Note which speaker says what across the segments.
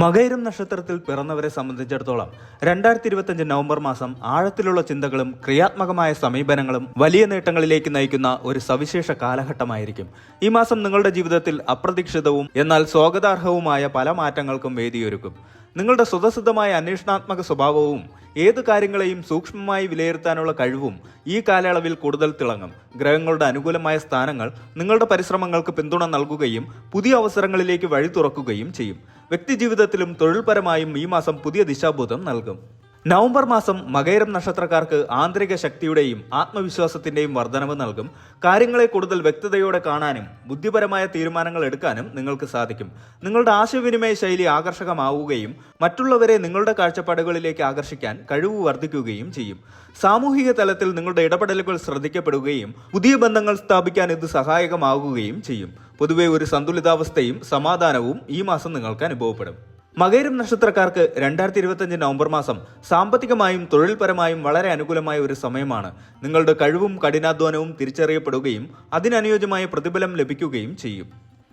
Speaker 1: മകയിരം നക്ഷത്രത്തിൽ പിറന്നവരെ സംബന്ധിച്ചിടത്തോളം രണ്ടായിരത്തി ഇരുപത്തിയഞ്ച് നവംബർ മാസം ആഴത്തിലുള്ള ചിന്തകളും ക്രിയാത്മകമായ സമീപനങ്ങളും വലിയ നേട്ടങ്ങളിലേക്ക് നയിക്കുന്ന ഒരു സവിശേഷ കാലഘട്ടമായിരിക്കും. ഈ മാസം നിങ്ങളുടെ ജീവിതത്തിൽ അപ്രതീക്ഷിതവും എന്നാൽ സ്വാഗതാർഹവുമായ പല മാറ്റങ്ങൾക്കും വേദിയൊരുക്കും. നിങ്ങളുടെ സ്വതസിദ്ധമായ അന്വേഷണാത്മക സ്വഭാവവും ഏത് കാര്യങ്ങളെയും സൂക്ഷ്മമായി വിലയിരുത്താനുള്ള കഴിവും ഈ കാലയളവിൽ കൂടുതൽ തിളങ്ങും. ഗ്രഹങ്ങളുടെ അനുകൂലമായ സ്ഥാനങ്ങൾ നിങ്ങളുടെ പരിശ്രമങ്ങൾക്ക് പിന്തുണ നൽകുകയും പുതിയ അവസരങ്ങളിലേക്ക് വഴി തുറക്കുകയും ചെയ്യും. വ്യക്തിജീവിതത്തിലും തൊഴിൽപരമായും ഈ മാസം പുതിയ ദിശാബോധം നൽകും. നവംബർ മാസം മകൈരം നക്ഷത്രക്കാർക്ക് ആന്തരിക ശക്തിയുടെയും ആത്മവിശ്വാസത്തിന്റെയും വർധനവ് നൽകും. കാര്യങ്ങളെ കൂടുതൽ വ്യക്തതയോടെ കാണാനും ബുദ്ധിപരമായ തീരുമാനങ്ങൾ എടുക്കാനും നിങ്ങൾക്ക് സാധിക്കും. നിങ്ങളുടെ ആശയവിനിമയ ശൈലി ആകർഷകമാവുകയും മറ്റുള്ളവരെ നിങ്ങളുടെ കാഴ്ചപ്പാടുകളിലേക്ക് ആകർഷിക്കാൻ കഴിവ് വർദ്ധിക്കുകയും ചെയ്യും. സാമൂഹിക തലത്തിൽ നിങ്ങളുടെ ഇടപെടലുകൾ ശ്രദ്ധിക്കപ്പെടുകയും പുതിയ ബന്ധങ്ങൾ സ്ഥാപിക്കാൻ ഇത് സഹായകമാവുകയും ചെയ്യും. പൊതുവെ ഒരു സന്തുലിതാവസ്ഥയും സമാധാനവും ഈ മാസം നിങ്ങൾക്ക് അനുഭവപ്പെടും. മകയിരം നക്ഷത്രക്കാർക്ക് രണ്ടായിരത്തി ഇരുപത്തിയഞ്ച് നവംബർ മാസം സാമ്പത്തികമായും തൊഴിൽപരമായും വളരെ അനുകൂലമായ ഒരു സമയമാണ്. നിങ്ങളുടെ കഴിവും കഠിനാധ്വാനവും തിരിച്ചറിയപ്പെടുകയും അതിനനുയോജ്യമായ പ്രതിഫലം ലഭിക്കുകയും ചെയ്യും.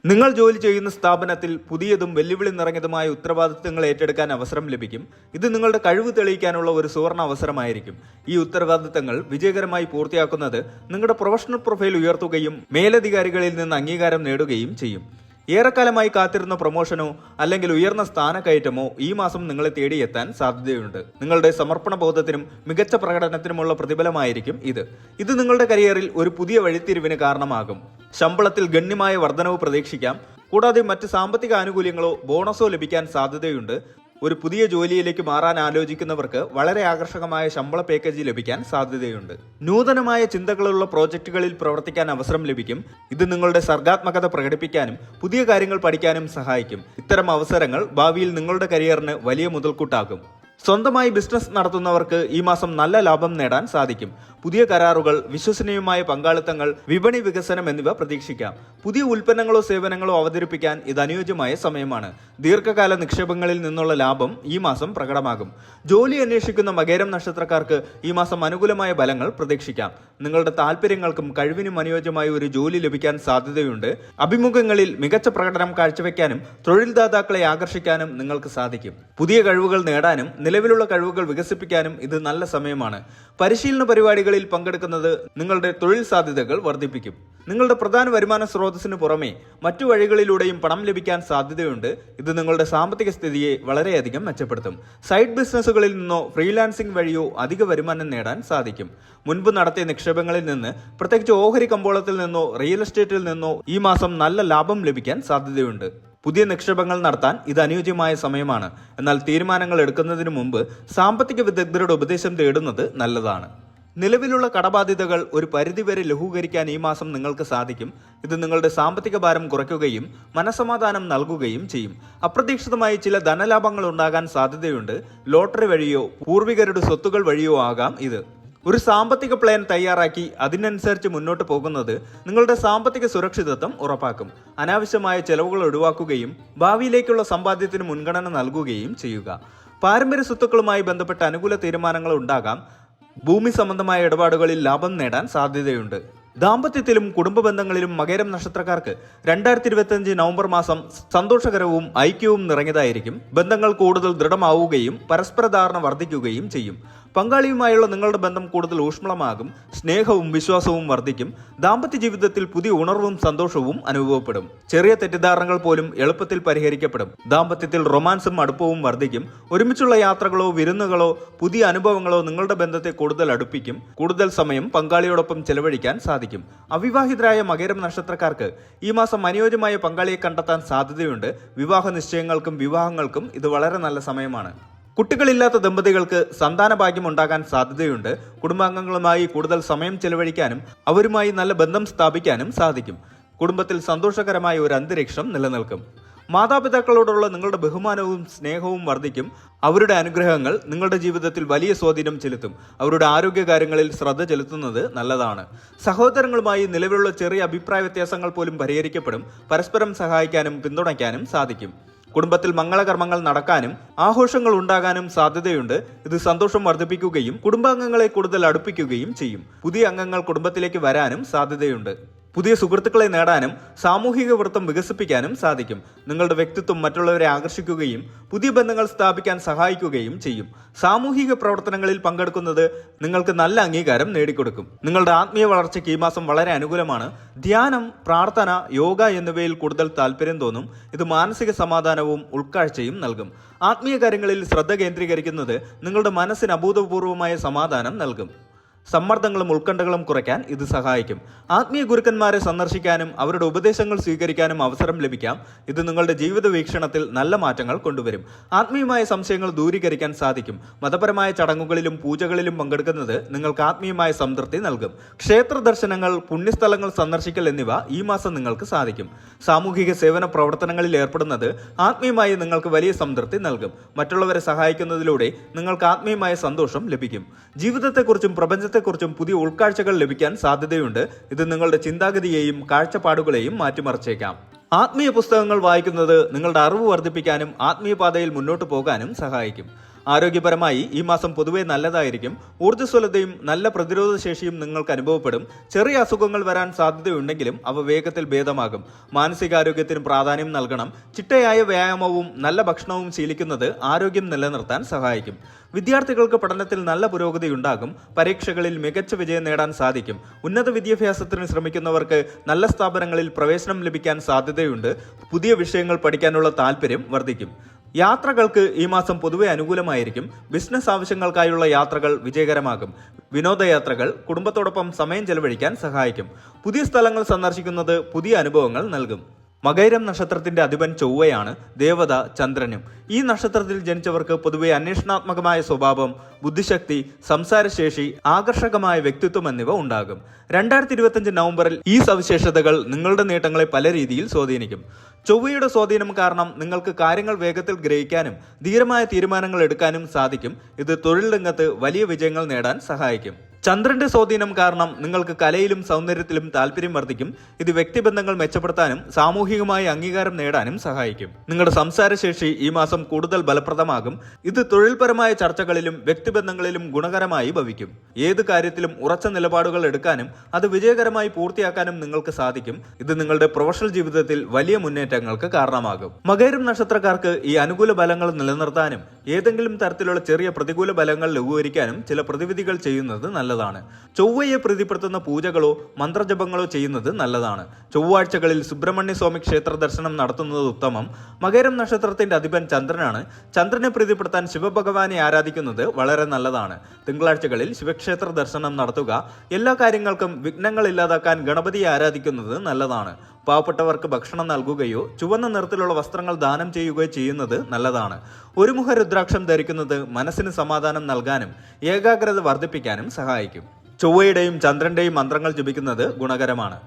Speaker 1: നിങ്ങൾ ജോലി ചെയ്യുന്ന സ്ഥാപനത്തിൽ പുതിയതും വെല്ലുവിളി നിറഞ്ഞതുമായ ഉത്തരവാദിത്തങ്ങൾ ഏറ്റെടുക്കാൻ അവസരം ലഭിക്കും. ഇത് നിങ്ങളുടെ കഴിവ് തെളിയിക്കാനുള്ള ഒരു സുവർണ അവസരമായിരിക്കും. ഈ ഉത്തരവാദിത്തങ്ങൾ വിജയകരമായി പൂർത്തിയാക്കുന്നത് നിങ്ങളുടെ പ്രൊഫഷണൽ പ്രൊഫൈൽ ഉയർത്തുകയും മേലധികാരികളിൽ നിന്ന് അംഗീകാരം നേടുകയും ചെയ്യും. ഏറെക്കാലമായി കാത്തിരുന്ന പ്രൊമോഷനോ അല്ലെങ്കിൽ ഉയർന്ന സ്ഥാനക്കയറ്റമോ ഈ മാസം നിങ്ങളെ തേടിയെത്താൻ സാധ്യതയുണ്ട്. നിങ്ങളുടെ സമർപ്പണ ബോധത്തിനും മികച്ച പ്രകടനത്തിനുമുള്ള പ്രതിഫലമായിരിക്കും ഇത്. ഇത് നിങ്ങളുടെ കരിയറിൽ ഒരു പുതിയ വഴിത്തിരിവിന് കാരണമാകും. ശമ്പളത്തിൽ ഗണ്യമായ വർധനവ് പ്രതീക്ഷിക്കാം. കൂടാതെ മറ്റ് സാമ്പത്തിക ആനുകൂല്യങ്ങളോ ബോണസോ ലഭിക്കാൻ സാധ്യതയുണ്ട്. ഒരു പുതിയ ജോലിയിലേക്ക് മാറാൻ ആലോചിക്കുന്നവർക്ക് വളരെ ആകർഷകമായ ശമ്പള പാക്കേജ് ലഭിക്കാൻ സാധ്യതയുണ്ട്. നൂതനമായ ചിന്തകളുള്ള പ്രോജക്റ്റുകളിൽ പ്രവർത്തിക്കാൻ അവസരം ലഭിക്കും. ഇത് നിങ്ങളുടെ സർഗാത്മകത പ്രകടിപ്പിക്കാനും പുതിയ കാര്യങ്ങൾ പഠിക്കാനും സഹായിക്കും. ഇത്തരം അവസരങ്ങൾ ഭാവിയിൽ നിങ്ങളുടെ കരിയറിന് വലിയ മുതൽക്കൂട്ടാകും സ്വന്തമായി ബിസിനസ് നടത്തുന്നവർക്ക് ഈ മാസം നല്ല ലാഭം നേടാൻ സാധിക്കും. പുതിയ കരാറുകൾ വിശ്വസനീയമായ പങ്കാളിത്തങ്ങൾ വിപണി വികസനം എന്നിവ പ്രതീക്ഷിക്കാം. പുതിയ ഉൽപ്പന്നങ്ങളോ സേവനങ്ങളോ അവതരിപ്പിക്കാൻ ഇത് അനുയോജ്യമായ സമയമാണ്. ദീർഘകാല നിക്ഷേപങ്ങളിൽ നിന്നുള്ള ലാഭം ഈ മാസം പ്രകടമാകും. ജോലി അന്വേഷിക്കുന്ന മകേരം നക്ഷത്രക്കാർക്ക് ഈ മാസം അനുകൂലമായ ഫലങ്ങൾ പ്രതീക്ഷിക്കാം. നിങ്ങളുടെ താല്പര്യങ്ങൾക്കും കഴിവിനും അനുയോജ്യമായ ഒരു ജോലി ലഭിക്കാൻ സാധ്യതയുണ്ട്. അഭിമുഖങ്ങളിൽ മികച്ച പ്രകടനം കാഴ്ചവെക്കാനും തൊഴിൽദാതാക്കളെ ആകർഷിക്കാനും നിങ്ങൾക്ക് സാധിക്കും. പുതിയ കഴിവുകൾ നേടാനും നിലവിലുള്ള കഴിവുകൾ വികസിപ്പിക്കാനും ഇത് നല്ല സമയമാണ്. പരിശീലന പരിപാടികളിൽ പങ്കെടുക്കുന്നത് നിങ്ങളുടെ തൊഴിൽ സാധ്യതകൾ വർദ്ധിപ്പിക്കും. നിങ്ങളുടെ പ്രധാന വരുമാന സ്രോതസ്സിന് പുറമെ മറ്റു വഴികളിലൂടെയും പണം ലഭിക്കാൻ സാധ്യതയുണ്ട്. ഇത് നിങ്ങളുടെ സാമ്പത്തിക സ്ഥിതിയെ വളരെയധികം മെച്ചപ്പെടുത്തും. സൈഡ് ബിസിനസ്സുകളിൽ നിന്നോ ഫ്രീലാൻസിംഗ് വഴിയോ അധിക വരുമാനം നേടാൻ സാധിക്കും. മുൻപ് നടത്തിയ നിക്ഷേപങ്ങളിൽ നിന്ന് പ്രത്യേകിച്ച് ഓഹരി കമ്പോളത്തിൽ നിന്നോ റിയൽ എസ്റ്റേറ്റിൽ നിന്നോ ഈ മാസം നല്ല ലാഭം ലഭിക്കാൻ സാധ്യതയുണ്ട്. പുതിയ നിക്ഷേപങ്ങൾ നടത്താൻ ഇത് അനുയോജ്യമായ സമയമാണ്. എന്നാൽ തീരുമാനങ്ങൾ എടുക്കുന്നതിന് മുമ്പ് സാമ്പത്തിക വിദഗ്ധരുടെ ഉപദേശം തേടുന്നത് നല്ലതാണ്. നിലവിലുള്ള കടബാധ്യതകൾ ഒരു പരിധിവരെ ലഘൂകരിക്കാൻ ഈ മാസം നിങ്ങൾക്ക് സാധിക്കും. ഇത് നിങ്ങളുടെ സാമ്പത്തിക ഭാരം കുറയ്ക്കുകയും മനസമാധാനം നൽകുകയും ചെയ്യും. അപ്രതീക്ഷിതമായി ചില ധനലാഭങ്ങൾ ഉണ്ടാകാൻ സാധ്യതയുണ്ട്. ലോട്ടറി വഴിയോ പൂർവികരുടെ സ്വത്തുകൾ വഴിയോ ആകാം ഇത്. ഒരു സാമ്പത്തിക പ്ലാൻ തയ്യാറാക്കി അതിനനുസരിച്ച് മുന്നോട്ട് പോകുന്നത് നിങ്ങളുടെ സാമ്പത്തിക സുരക്ഷിതത്വം ഉറപ്പാക്കും. അനാവശ്യമായ ചെലവുകൾ ഒഴിവാക്കുകയും ഭാവിയിലേക്കുള്ള സമ്പാദ്യത്തിന് മുൻഗണന നൽകുകയും ചെയ്യുക. പാരമ്പര്യ സ്വത്തുക്കളുമായി ബന്ധപ്പെട്ട അനുകൂല തീരുമാനങ്ങൾ ഉണ്ടാകാം. ഭൂമി സംബന്ധമായ ഇടപാടുകളിൽ ലാഭം നേടാൻ സാധ്യതയുണ്ട്. ദാമ്പത്യത്തിലും കുടുംബ ബന്ധങ്ങളിലും മകരം നക്ഷത്രക്കാർക്ക് രണ്ടായിരത്തി ഇരുപത്തിയഞ്ച് നവംബർ മാസം സന്തോഷകരവും ഐക്യവും നിറഞ്ഞതായിരിക്കും. ബന്ധങ്ങൾ കൂടുതൽ ദൃഢമാവുകയും പരസ്പര ധാരണ വർദ്ധിക്കുകയും ചെയ്യും. പങ്കാളിയുമായുള്ള നിങ്ങളുടെ ബന്ധം കൂടുതൽ ഊഷ്മളമാകും സ്നേഹവും വിശ്വാസവും വർദ്ധിക്കും ദാമ്പത്യ ജീവിതത്തിൽ പുതിയ ഉണർവും സന്തോഷവും അനുഭവപ്പെടും. ചെറിയ തെറ്റിദ്ധാരണകൾ പോലും എളുപ്പത്തിൽ പരിഹരിക്കപ്പെടും. ദാമ്പത്യത്തിൽ റൊമാൻസും അടുപ്പവും വർദ്ധിക്കും. ഒരുമിച്ചുള്ള യാത്രകളോ വിരുന്നുകളോ പുതിയ അനുഭവങ്ങളോ നിങ്ങളുടെ ബന്ധത്തെ കൂടുതൽ അടുപ്പിക്കും. കൂടുതൽ സമയം പങ്കാളിയോടൊപ്പം ചെലവഴിക്കാൻ സാധിക്കും. അവിവാഹിതരായ മകരം നക്ഷത്രക്കാർക്ക് ഈ മാസം അനുയോജ്യമായ പങ്കാളിയെ കണ്ടെത്താൻ സാധ്യതയുണ്ട്. വിവാഹ നിശ്ചയങ്ങൾക്കും വിവാഹങ്ങൾക്കും ഇത് വളരെ നല്ല സമയമാണ്. കുട്ടികളില്ലാത്ത ദമ്പതികൾക്ക് സന്താന ഭാഗ്യം ഉണ്ടാകാൻ സാധ്യതയുണ്ട്. കുടുംബാംഗങ്ങളുമായി കൂടുതൽ സമയം ചെലവഴിക്കാനും അവരുമായി നല്ല ബന്ധം സ്ഥാപിക്കാനും സാധിക്കും. കുടുംബത്തിൽ സന്തോഷകരമായ ഒരു അന്തരീക്ഷം നിലനിൽക്കും. മാതാപിതാക്കളോടുള്ള നിങ്ങളുടെ ബഹുമാനവും സ്നേഹവും വർദ്ധിക്കും. അവരുടെ അനുഗ്രഹങ്ങൾ നിങ്ങളുടെ ജീവിതത്തിൽ വലിയ സ്വാധീനം ചെലുത്തും. അവരുടെ ആരോഗ്യകാര്യങ്ങളിൽ ശ്രദ്ധ ചെലുത്തുന്നത് നല്ലതാണ്. സഹോദരങ്ങളുമായി നിലവിലുള്ള ചെറിയ അഭിപ്രായ വ്യത്യാസങ്ങൾ പോലും പരിഹരിക്കപ്പെടും. പരസ്പരം സഹായിക്കാനും പിന്തുണയ്ക്കാനും സാധിക്കും. കുടുംബത്തിൽ മംഗളകർമ്മങ്ങൾ നടക്കാനും ആഘോഷങ്ങൾ ഉണ്ടാകാനും സാധ്യതയുണ്ട്. ഇത് സന്തോഷം വർദ്ധിപ്പിക്കുകയും കുടുംബാംഗങ്ങളെ കൂടുതൽ അടുപ്പിക്കുകയും ചെയ്യും. പുതിയ അംഗങ്ങൾ കുടുംബത്തിലേക്ക് വരാനും സാധ്യതയുണ്ട്. പുതിയ സുഹൃത്തുക്കളെ നേടാനും സാമൂഹിക വൃത്തം വികസിപ്പിക്കാനും സാധിക്കും. നിങ്ങളുടെ വ്യക്തിത്വം മറ്റുള്ളവരെ ആകർഷിക്കുകയും പുതിയ ബന്ധങ്ങൾ സ്ഥാപിക്കാൻ സഹായിക്കുകയും ചെയ്യും. സാമൂഹിക പ്രവർത്തനങ്ങളിൽ പങ്കെടുക്കുന്നത് നിങ്ങൾക്ക് നല്ല അംഗീകാരം നേടിക്കൊടുക്കും. നിങ്ങളുടെ ആത്മീയ വളർച്ചയ്ക്ക് ഈ മാസം വളരെ അനുകൂലമാണ്. ധ്യാനം പ്രാർത്ഥന യോഗ എന്നിവയിൽ കൂടുതൽ താല്പര്യം തോന്നും. ഇത് മാനസിക സമാധാനവും ഉൾക്കാഴ്ചയും നൽകും. ആത്മീയ കാര്യങ്ങളിൽ ശ്രദ്ധ കേന്ദ്രീകരിക്കുന്നത് നിങ്ങളുടെ മനസ്സിന് അഭൂതപൂർവമായ സമാധാനം നൽകും. സമ്മർദ്ദങ്ങളും ഉത്കണ്ഠകളും കുറയ്ക്കാൻ ഇത് സഹായിക്കും. ആത്മീയ ഗുരുക്കന്മാരെ സന്ദർശിക്കാനും അവരുടെ ഉപദേശങ്ങൾ സ്വീകരിക്കാനും അവസരം ലഭിക്കാം. ഇത് നിങ്ങളുടെ ജീവിത വീക്ഷണത്തിൽ നല്ല മാറ്റങ്ങൾ കൊണ്ടുവരും. ആത്മീയമായ സംശയങ്ങൾ ദൂരീകരിക്കാൻ സാധിക്കും. മതപരമായ ചടങ്ങുകളിലും പൂജകളിലും പങ്കെടുക്കുന്നത് നിങ്ങൾക്ക് ആത്മീയമായ സംതൃപ്തി നൽകും. ക്ഷേത്ര ദർശനങ്ങൾ പുണ്യസ്ഥലങ്ങൾ സന്ദർശിക്കൽ എന്നിവ ഈ മാസം നിങ്ങൾക്ക് സാധിക്കും. സാമൂഹിക സേവന പ്രവർത്തനങ്ങളിൽ ഏർപ്പെടുന്നത് ആത്മീയമായി നിങ്ങൾക്ക് വലിയ സംതൃപ്തി നൽകും. മറ്റുള്ളവരെ സഹായിക്കുന്നതിലൂടെ നിങ്ങൾക്ക് ആത്മീയമായ സന്തോഷം ലഭിക്കും. ജീവിതത്തെക്കുറിച്ചും പ്രപഞ്ചത്തെക്കുറിച്ചും പുതിയ ഉൾക്കാഴ്ചകൾ ലഭിക്കാൻ സാധ്യതയുണ്ട്. ഇത് നിങ്ങളുടെ ചിന്താഗതിയെയും കാഴ്ചപ്പാടുകളെയും മാറ്റിമറിച്ചേക്കാം. ആത്മീയ പുസ്തകങ്ങൾ വായിക്കുന്നത് നിങ്ങളുടെ അറിവ് വർദ്ധിപ്പിക്കാനും ആത്മീയ പാതയിൽ മുന്നോട്ട് പോകാനും സഹായിക്കും. ആരോഗ്യപരമായി ഈ മാസം പൊതുവെ നല്ലതായിരിക്കും. ഊർജസ്വലതയും നല്ല പ്രതിരോധ ശേഷിയും നിങ്ങൾക്ക് അനുഭവപ്പെടും. ചെറിയ അസുഖങ്ങൾ വരാൻ സാധ്യതയുണ്ടെങ്കിലും അവ വേഗത്തിൽ ഭേദമാകും. മാനസികാരോഗ്യത്തിന് പ്രാധാന്യം നൽകണം. ചിട്ടയായ വ്യായാമവും നല്ല ഭക്ഷണവും ശീലിക്കുന്നത് ആരോഗ്യം നിലനിർത്താൻ സഹായിക്കും. വിദ്യാർത്ഥികൾക്ക് പഠനത്തിൽ നല്ല പുരോഗതി ഉണ്ടാകും. പരീക്ഷകളിൽ മികച്ച വിജയം നേടാൻ സാധിക്കും. ഉന്നത വിദ്യാഭ്യാസത്തിന് ശ്രമിക്കുന്നവർക്ക് നല്ല സ്ഥാപനങ്ങളിൽ പ്രവേശനം ലഭിക്കാൻ സാധ്യതയുണ്ട്. പുതിയ വിഷയങ്ങൾ പഠിക്കാനുള്ള താല്പര്യം വർദ്ധിക്കും. യാത്രകൾക്ക് ഈ മാസം പൊതുവെ അനുകൂലമായിരിക്കും. ബിസിനസ് ആവശ്യങ്ങൾക്കായുള്ള യാത്രകൾ വിജയകരമാകും. വിനോദയാത്രകൾ കുടുംബത്തോടൊപ്പം സമയം ചെലവഴിക്കാൻ സഹായിക്കും. പുതിയ സ്ഥലങ്ങൾ സന്ദർശിക്കുന്നത് പുതിയ അനുഭവങ്ങൾ നൽകും. മകൈരം നക്ഷത്രത്തിന്റെ അധിപൻ ചൊവ്വയാണ് ദേവത ചന്ദ്രനും. ഈ നക്ഷത്രത്തിൽ ജനിച്ചവർക്ക് പൊതുവെ അന്വേഷണാത്മകമായ സ്വഭാവം ബുദ്ധിശക്തി സംസാരശേഷി ആകർഷകമായ വ്യക്തിത്വം എന്നിവ ഉണ്ടാകും. രണ്ടായിരത്തി ഇരുപത്തിയഞ്ച് നവംബറിൽ ഈ സവിശേഷതകൾ നിങ്ങളുടെ നേട്ടങ്ങളെ പല രീതിയിൽ സ്വാധീനിക്കും. ചൊവ്വയുടെ സ്വാധീനം കാരണം നിങ്ങൾക്ക് കാര്യങ്ങൾ വേഗത്തിൽ ഗ്രഹിക്കാനും ധീരമായ തീരുമാനങ്ങൾ എടുക്കാനും സാധിക്കും. ഇത് തൊഴിൽ രംഗത്ത് വലിയ വിജയങ്ങൾ നേടാൻ സഹായിക്കും. ചന്ദ്രന്റെ സ്വാധീനം കാരണം നിങ്ങൾക്ക് കലയിലും സൗന്ദര്യത്തിലും താല്പര്യം വർദ്ധിക്കും. ഇത് വ്യക്തിബന്ധങ്ങൾ മെച്ചപ്പെടുത്താനും സാമൂഹികമായ അംഗീകാരം നേടാനും സഹായിക്കും. നിങ്ങളുടെ സംസാരശേഷി ഈ മാസം കൂടുതൽ ഫലപ്രദമാകും. ഇത് തൊഴിൽപരമായ ചർച്ചകളിലും വ്യക്തിബന്ധങ്ങളിലും ഗുണകരമായി ഭവിക്കും. ഏത് കാര്യത്തിലും ഉറച്ച നിലപാടുകൾ എടുക്കാനും അത് വിജയകരമായി പൂർത്തിയാക്കാനും നിങ്ങൾക്ക് സാധിക്കും. ഇത് നിങ്ങളുടെ പ്രൊഫഷണൽ ജീവിതത്തിൽ വലിയ മുന്നേറ്റങ്ങൾക്ക് കാരണമാകും. മകരം നക്ഷത്രക്കാർക്ക് ഈ അനുകൂല ഫലങ്ങൾ നിലനിർത്താനും ഏതെങ്കിലും തരത്തിലുള്ള ചെറിയ പ്രതികൂല ഫലങ്ങൾ ലഘൂകരിക്കാനും ചില പ്രതിവിധികൾ ചെയ്യുന്നത് നല്ലതാണ്. ചൊവ്വയെ പ്രീതിപ്പെടുത്തുന്ന പൂജകളോ മന്ത്രജപങ്ങളോ ചെയ്യുന്നത് നല്ലതാണ്. ചൊവ്വാഴ്ചകളിൽ സുബ്രഹ്മണ്യ സ്വാമി ക്ഷേത്ര ദർശനം നടത്തുന്നത് ഉത്തമം. മകരം നക്ഷത്രത്തിന്റെ അധിപൻ ചന്ദ്രനാണ്. ചന്ദ്രനെ പ്രീതിപ്പെടുത്താൻ ശിവഭഗവാനെ ആരാധിക്കുന്നത് വളരെ നല്ലതാണ്. തിങ്കളാഴ്ചകളിൽ ശിവക്ഷേത്ര ദർശനം നടത്തുക. എല്ലാ കാര്യങ്ങൾക്കും വിഘ്നങ്ങൾ ഇല്ലാതാക്കാൻ ഗണപതിയെ ആരാധിക്കുന്നത് നല്ലതാണ്. പാവപ്പെട്ടവർക്ക് ഭക്ഷണം നൽകുകയോ ചുവന്ന നിറത്തിലുള്ള വസ്ത്രങ്ങൾ ദാനം ചെയ്യുകയോ ചെയ്യുന്നത് നല്ലതാണ്. ഒരു മുഖ രുദ്രാക്ഷം ധരിക്കുന്നത് മനസ്സിന് സമാധാനം നൽകാനും ഏകാഗ്രത വർദ്ധിപ്പിക്കാനും സഹായിക്കും. ചൊവ്വയുടെയും ചന്ദ്രന്റെയും മന്ത്രങ്ങൾ ജപിക്കുന്നത് ഗുണകരമാണ്.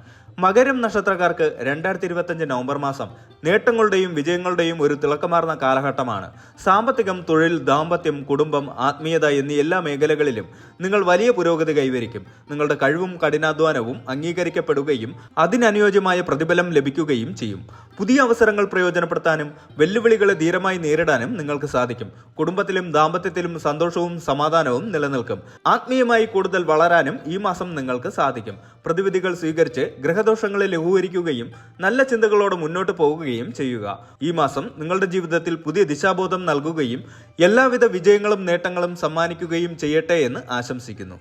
Speaker 1: മകരം നക്ഷത്രക്കാർക്ക് രണ്ടായിരത്തി ഇരുപത്തഞ്ച് നവംബർ മാസം നേട്ടങ്ങളുടെയും വിജയങ്ങളുടെയും ഒരു തിളക്കമാർന്ന കാലഘട്ടമാണ്. സാമ്പത്തികം തൊഴിൽ ദാമ്പത്യം കുടുംബം ആത്മീയത എന്നീ എല്ലാ മേഖലകളിലും നിങ്ങൾ വലിയ പുരോഗതി കൈവരിക്കും. നിങ്ങളുടെ കഴിവും കഠിനാധ്വാനവും അംഗീകരിക്കപ്പെടുകയും അതിനനുയോജ്യമായ പ്രതിഫലം ലഭിക്കുകയും ചെയ്യും. പുതിയ അവസരങ്ങൾ പ്രയോജനപ്പെടുത്താനും വെല്ലുവിളികളെ ധീരമായി നേരിടാനും നിങ്ങൾക്ക് സാധിക്കും. കുടുംബത്തിലും ദാമ്പത്യത്തിലും സന്തോഷവും സമാധാനവും നിലനിൽക്കും. ആത്മീയമായി കൂടുതൽ വളരാനും ഈ മാസം നിങ്ങൾക്ക് സാധിക്കും. പ്രതിവിധികൾ സ്വീകരിച്ച് ഗ്രഹദോഷങ്ങളെ ലഘൂകരിക്കുകയും നല്ല ചിന്തകളോടെ മുന്നോട്ട് പോകുകയും ചെയ്യുക. ഈ മാസം നിങ്ങളുടെ ജീവിതത്തിൽ പുതിയ ദിശാബോധം നൽകുകയും എല്ലാവിധ വിജയങ്ങളും നേട്ടങ്ങളും സമ്മാനിക്കുകയും ചെയ്യട്ടെ എന്ന് ആശംസിക്കുന്നു.